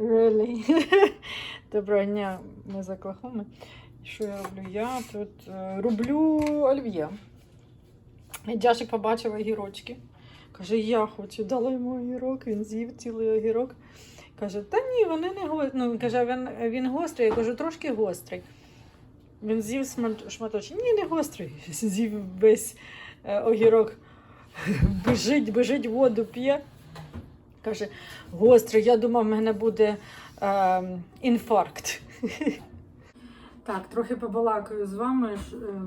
Really? Доброго дня, ми з Оклахоми. Що я роблю? Я тут е, роблю олів'є. Дяшик побачив огірочки. Каже, я хочу, дала йому огірок, він з'їв цілий огірок. Каже, та ні, вони не гострі. Ну, каже, він, він гострий, я кажу, трошки гострий. Він з'їв шматочок. Ні, не гострий. З'їв весь е, огірок. Бежить, бежить, воду п'є. Каже, гострий, я думав, в мене буде е, інфаркт. Так, трохи побалакаю з вами ж, е,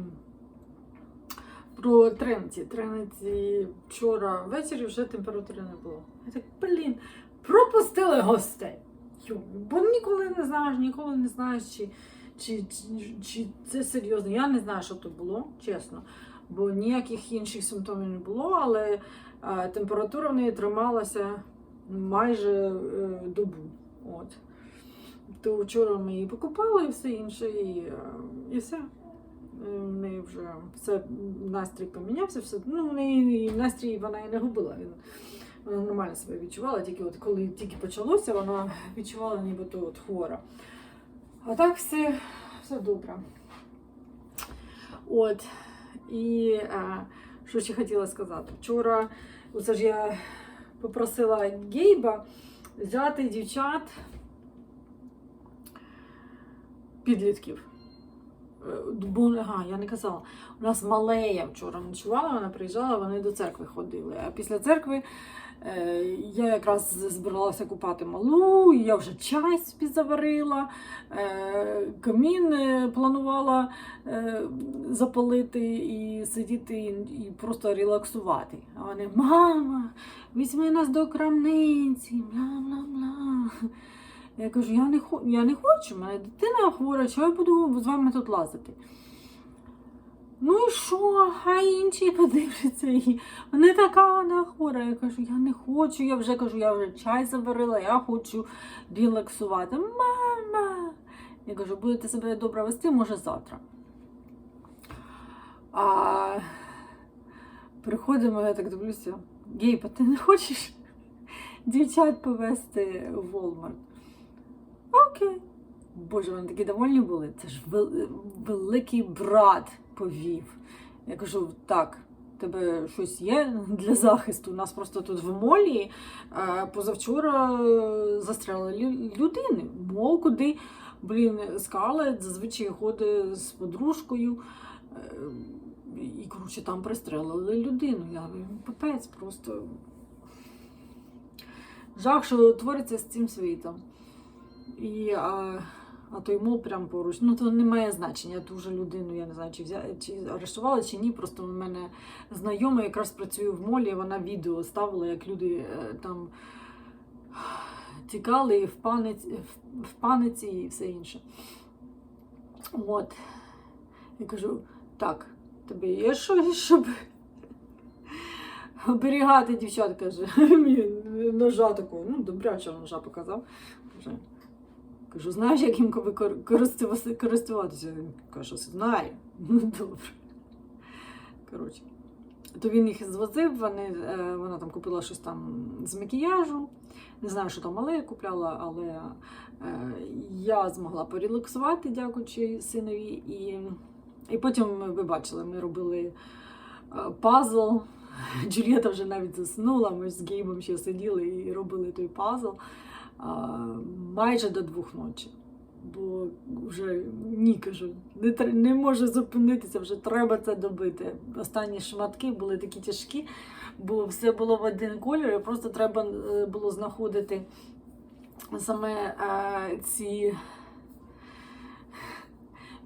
про Тренті. Тренті вчора ввечері вже температури не було. Я так, блін, пропустили гостей. Йо, бо ніколи не знаєш, ніколи не знаєш, чи, чи, чи, чи це серйозно. Я не знаю, що то було, чесно. Бо ніяких інших симптомів не було, але е, температура в неї трималася майже е, добу. От. То вчора ми її покупали і все інше, і, е, і все. Е, В неї вже все, настрій помінявся, все. Ну, в неї настрій вона і не губила. Він, вона нормально себе відчувала, тільки от коли тільки почалося, вона відчувала нібито от хвора. А так все, все добре. От. І е, що ще хотіла сказати? Вчора, оце ж я попросила Гейба взяти дівчат підлітків. Ага, я не казала. У нас Малея вчора ночувала, вона приїжджала, вони до церкви ходили. А після церкви е, я якраз збиралася купати малу, я вже чай собі заварила, е, камін е, планувала е, запалити і сидіти і, і просто релаксувати. А вони, мама, візьми нас до крамниці, бла-бла-бла. Я кажу, я не, я не хочу, в мене дитина хвора, чого я буду з вами тут лазити? Ну і що? Хай інші подивляться її. Вона така вона хвора. Я кажу, я не хочу, я вже кажу, я вже чай заварила, я хочу релаксувати. Мама! Я кажу, будете себе добре вести, може завтра. А приходимо, я так дивлюся, Гейба, ти не хочеш дівчат повезти в Walmart? Окей. Боже, вони такі довольні були. Це ж вел- великий брат повів. Я кажу, так, тебе щось є для захисту. У нас просто тут в молі е, позавчора е, застрелили лю- людини. Мол, куди, блін, Скарлет зазвичай ходить з подружкою. е, І, коротше, там пристрелили людину. Я «Ну, пипець просто. Жах, що твориться з цим світом. І, а, а той мол прямо поруч. Ну, то не має значення. Ту вже людину, я не знаю, чи, взя... чи арештували, чи ні. Просто в мене знайома якраз працює в молі, вона відео ставила, як люди е, там тікали в паниці, в- паниці і все інше. От. Я кажу, так, тобі є щось, щоб оберігати дівчат, каже. Ножа такого, ну, добрячого ножа показав. Каже, кажу, знаєш, як їм користуватися-? Він каже, знаю. Ну, добре. Коротше. То він їх звозив, вони, е, вона там купила щось там з макіяжу. Не знаю, що там мале купляла, але е, я змогла порелаксувати, дякуючи синові. І, і потім ви бачили, ми робили е, пазл. Джулієта вже навіть заснула, ми з Гейбом ще сиділи і робили той пазл майже до двох ночі. Бо вже ні, кажу, не, не можу зупинитися, вже треба це добити. Останні шматки були такі тяжкі, бо все було в один колір, і просто треба е, було знаходити саме е, ці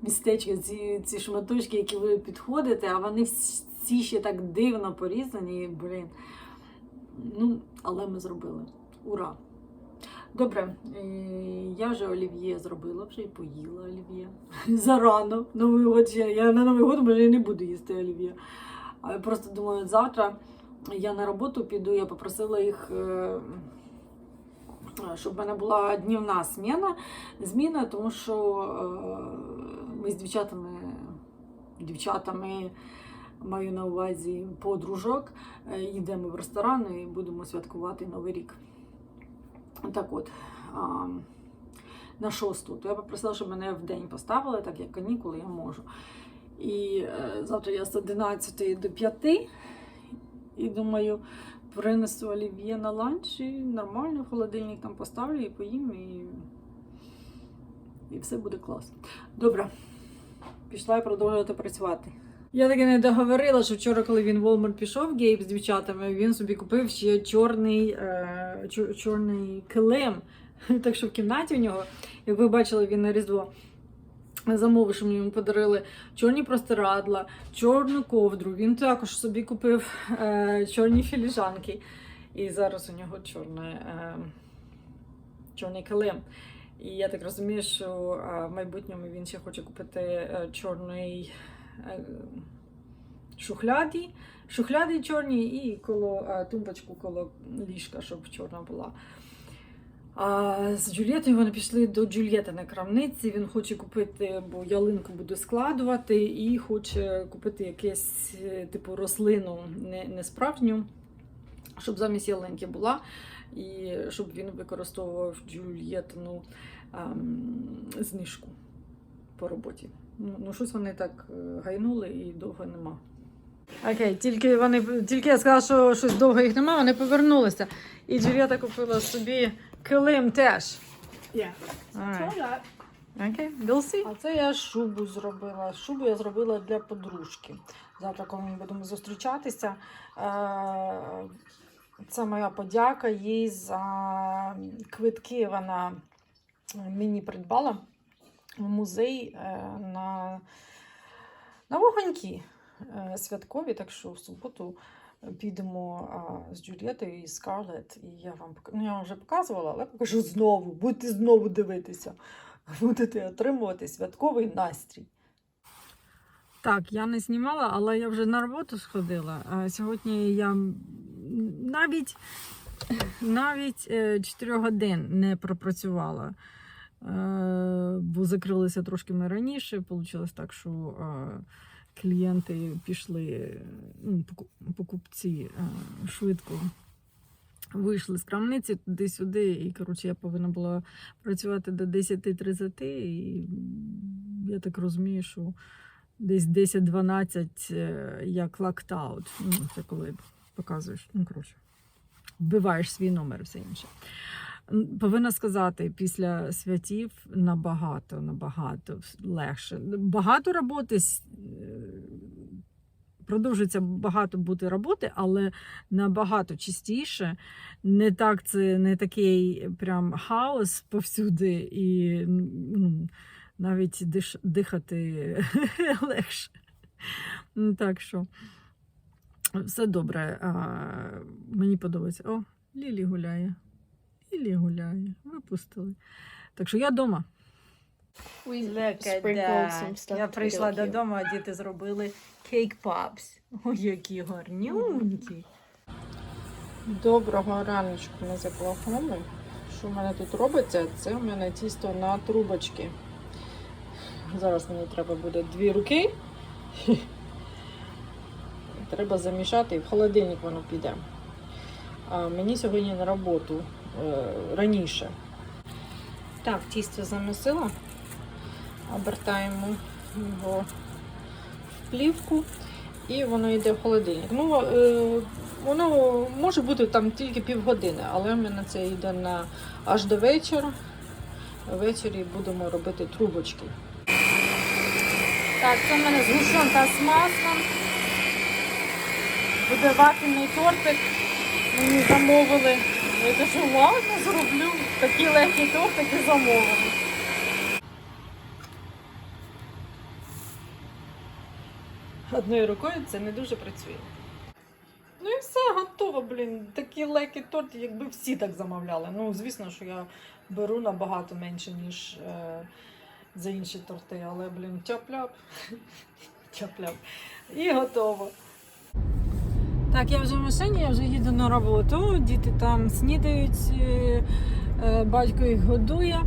містечка, ці, ці шматочки, які ви підходите, а вони всі ще так дивно порізані. Блін. Ну, але ми зробили. Ура! Добре, е, я вже олів'є зробила, вже і поїла олів'є. Зарано. Новий год. Я на Новий год і не буду їсти олів'є. А я просто думаю, завтра я на роботу піду, я попросила їх, е, щоб в мене була днівна зміна, зміна, тому що е, ми з дівчатами, дівчатами маю на увазі подружок, йдемо в ресторан і будемо святкувати Новий рік. Так от, а, на шосту, то я попросила, щоб мене в день поставили, так як канікули я можу. І е, завтра я з 11 до 5. І думаю, принесу олів'є на ланч і нормально в холодильник там поставлю і поїм, і, і все буде класно. Добре, пішла я продовжувати працювати. Я таки не договорила, що вчора, коли він в Walmart пішов, Гейб з дівчатами, він собі купив ще чорний, е, чорний килим. Так що в кімнаті у нього, як ви бачили, він на Різдво замовив, що мені йому подарили чорні простирадла, чорну ковдру. Він також собі купив е, чорні філіжанки. І зараз у нього чорне, е, чорний килим. І я так розумію, що е, в майбутньому він ще хоче купити е, чорний е, шухляді, чорні і коло е, тумбочку коло ліжка, щоб чорна була. А з Джульєтою вони пішли до Джульєти на крамниці. Він хоче купити, бо ялинку буде складувати, і хоче купити якесь е, типу рослину не, не справжню, щоб замість ялинки була, і щоб він використовував Джульєтину ем, знижку по роботі. Ну, ну щось вони так е, гайнули і довго нема. Окей, тільки вони тільки я сказала, що щось довго їх немає, вони повернулися. І Джульєта купила собі килим теж. Yeah. Alright. Saw. Окей, we'll see. А це я шубу зробила. Шубу я зробила для подружки. Завтра, коли ми будемо зустрічатися, е, це моя подяка їй за квитки. Вона мені придбала музей е, на, на вогоньки е, святкові. Так що в суботу підемо з Джульєтою і Скарлетт. І я вам ну, я вже показувала, але покажу знову. Будете знову дивитися. Будете отримувати святковий настрій. Так, я не знімала, але я вже на роботу сходила. Сьогодні я навіть, навіть 4 годин не пропрацювала. Е, Бо закрилися трошки ми раніше. Вийшло так, що е, клієнти пішли, ну, покупці е, швидко вийшли з крамниці туди-сюди. І коротше, я повинна була працювати до 10.30. І я так розумію, що десь 10-12 е, як лактаут. Ну, це коли показуєш, ну коротше, вбиваєш свій номер і все інше. Повинна сказати, після святів набагато, набагато легше. Багато роботи е, продовжується багато бути роботи, але набагато чистіше. Не так це не такий прям хаос повсюди, і навіть диш, дихати легше. Ну, Так що все добре. А, мені подобається. О, Лілі гуляє. Лілі гуляє. Випустили. Так що я вдома. Я прийшла додому, а діти зробили кейк попс. Ой, які гарнюнькі. Доброго раночку ми заплахоми. Що в мене тут робиться? Це у мене тісто на трубочки. Зараз мені треба буде дві руки. Треба замішати і в холодильник воно піде. А мені сьогодні на роботу раніше. Так, тісто замісила. Обертаємо його в плівку і воно йде в холодильник. Ну, е, воно може бути там тільки півгодини, але в мене це йде на аж до вечора. Ввечері будемо робити трубочки. Так, це в мене згущенка з маслом. Буде вафельний тортик. Мені замовили. Я кажу, ладно, зроблю. Такі легкі тортики замовили. Одною рукою це не дуже працює. Ну і все, готово, блін. Такий легкий торт, якби всі так замовляли. Ну, звісно, що я беру набагато менше, ніж е, за інші торти, але, блін, тяп-ляп. Тяп-ляп. І готово. Так, я вже в машині, я вже їду на роботу. Діти там снідають, е, е, батько їх годує.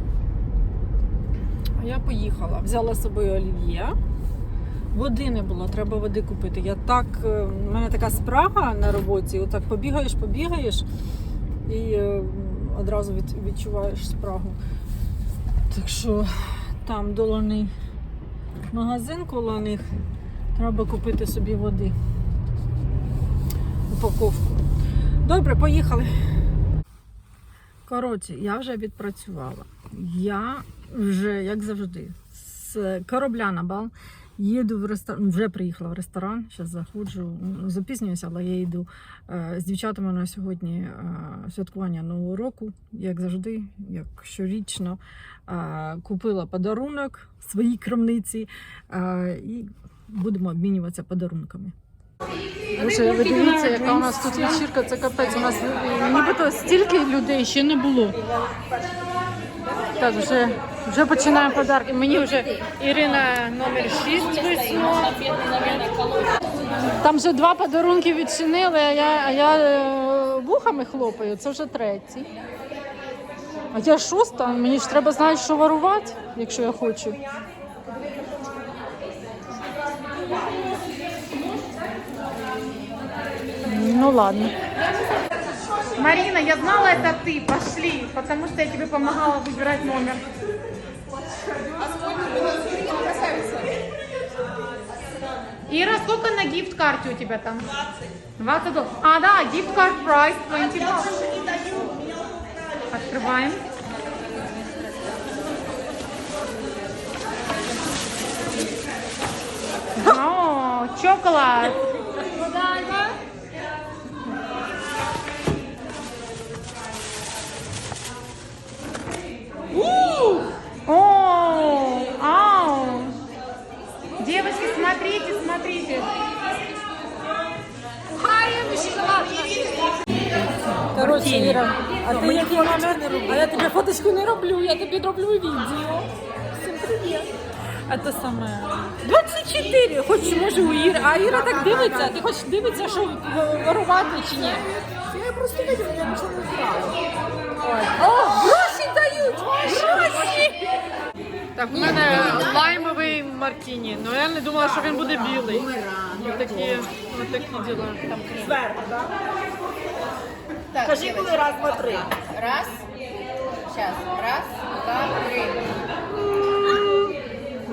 Я поїхала. Взяла з собою олів'є. Води не було, треба води купити. Я так, е, в мене така спрага на роботі, отак побігаєш, побігаєш, і е, одразу відчуваєш спрагу. Так що там доланий магазин коло них. Треба купити собі води. Упаковку. Добре, поїхали. Коротше, я вже відпрацювала. Я вже, як завжди, з корабля на бал. Їду в ресторан, вже приїхала в ресторан, зараз заходжу, ну, запізнююся, але я йду е, з дівчатами на сьогодні е, святкування Нового року, як завжди, як щорічно. Е, купила подарунок в своїй крамниці і будемо обмінюватися подарунками. Боже, ви дивіться, яка у нас тут вечірка, це капець. У нас нібито стільки людей ще не було. Так, вже, вже починаємо подарки. Мені вже Ірина номер 6 висунула. Там вже два подарунки відчинили, а я, а я е, вухами хлопаю, це вже третій. А я шоста, мені ж треба знати, що варувати, якщо я хочу. Ну ладно. Марина, я знала, это ты. Пошли, потому что я тебе помогала выбирать номер. Ира, сколько на гифт-карте у тебя там? 20 долларов. А, да, гифт-карт прайс 20 долларов. Открываем. О, чоколад. Іра, а ти який номер? А я тобі фоточку не роблю, я тобі роблю відео. Всім привіт. А то саме 24. Хоч може у Іри. А Іра так дивиться. Ти хоч дивиться, що варувати чи ні? Я просто виділа, я нічого не знала. О, гроші дають! Гроші! Так, в мене лаймовий маркіні, але я не думала, що він буде білий. Отакі, отакі діла. Кажи, коли раз, два, три. Раз. Сейчас. Раз, два, три.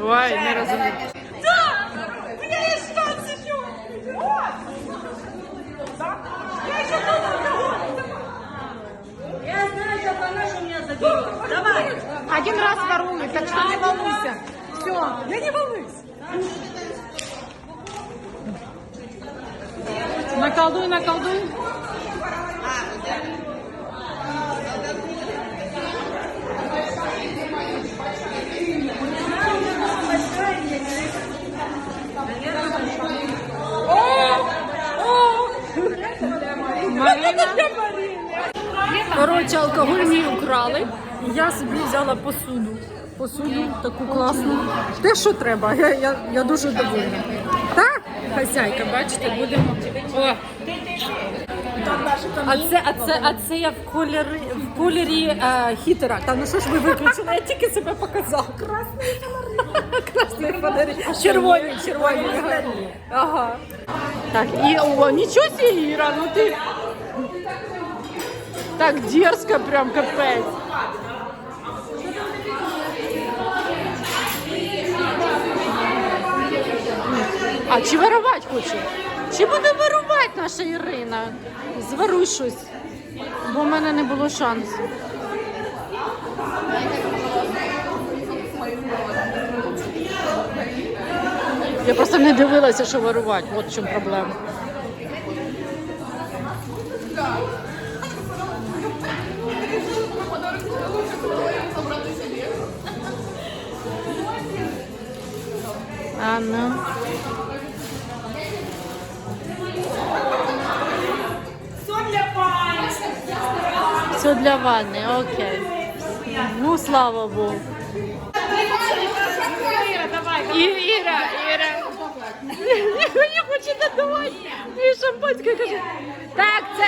Ой, не розумію. Один раз воруй, так что не волнуйся. Все, я не волнуюсь. Наколдуй, наколдуй. Коротше, алкоголь мій украли. Я собі взяла посуду. Посуду таку класну. Те, що треба. Я, я, я дуже довольна. Так, хазяйка, бачите, будемо. О. А це, а це, а це я в кольорі, в кольорі е, хітера. Та ну що ж ви виключили? Я тільки себе показав. Красний фонарі. Красний фонарі. Червоні, червоні. Ага. Так, і о, нічого себе, Іра, ну ти так дерзко, прям капець. А чи вирувати хоче? Чи буде вирувати наша Ірина? Зваруй щось, бо в мене не було шансу. Я просто не дивилася, що вирувати. От в чому проблема. А Все для ванни, окей. Ну, слава Богу. І, Іра, Іра. Не хоче додавати. І шампанське каже. Так, це.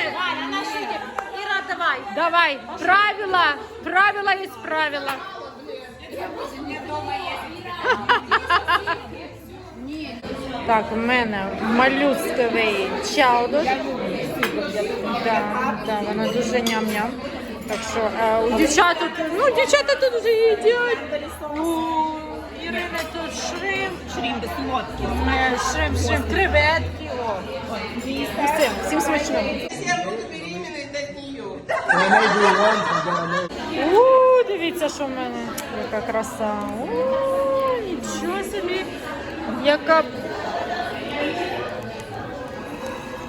Ира, давай. Давай, правила, правила є правила. Так, у мене малюсковий чаудо. Да, да, воно дуже ням-ням. Так що е, у дівчат тут, ну дівчата тут вже їдять. У Ірини тут шримп. Шрімби солодкі. Е, Шримп, шримп, креветки. О. Всім, всім смачного. У, дивіться, що в мене. Яка краса. У, нічого собі. Яка.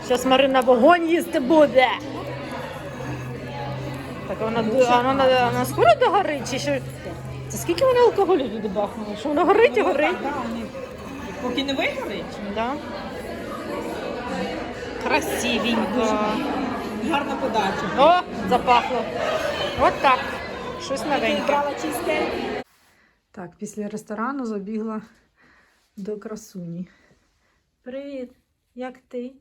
Зараз Марина вогонь їсти буде. Так вона, а вона, вона скоро догорить? Чи що? Це скільки вони алкоголю туди бахнули? Що воно горить і горить? Поки не вигорить, Да. Красивенько. гарна подача. О, запахло. От так. Щось новеньке. Так, після ресторану забігла до красуні. Привіт, як ти?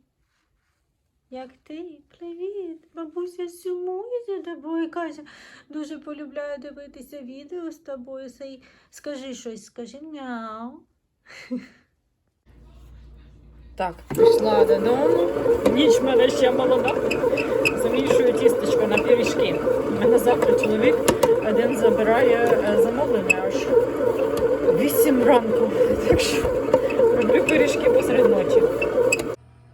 Як ти? Привіт, бабуся сумує за тобою. Каже, дуже полюбляю дивитися відео з тобою. Сей, скажи щось, скажи мяу. Так, прийшла додому. Ніч мене ще молода. Замішую тістечко на пиріжки. У мене завтра чоловік один забирає е, замовлення аж 8 ранку. Так що роблю пиріжки посеред ночі.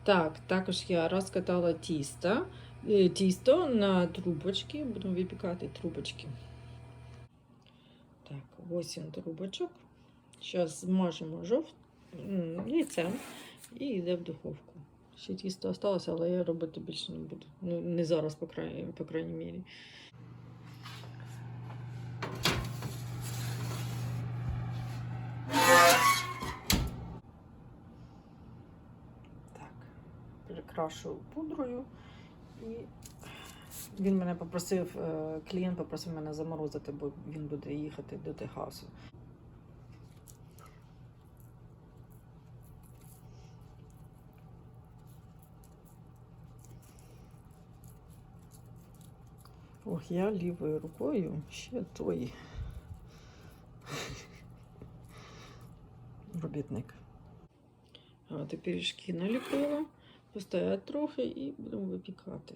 Так, також я розкатала тісто, е, тісто на трубочки. Будемо випікати трубочки. Так, 8 трубочок. Зараз змажемо жовт яйцем і йде в духовку. Ще тісто залишилося, але я робити більше не буду. Ну, не зараз, по крайній, по крайній мірі. Так, прикрашую пудрою. І він мене попросив, е, клієнт попросив мене заморозити, бо він буде їхати до Техасу. Ох, я лівою рукою ще той робітник. От і пиріжки наліпила, постоять трохи і будемо випікати.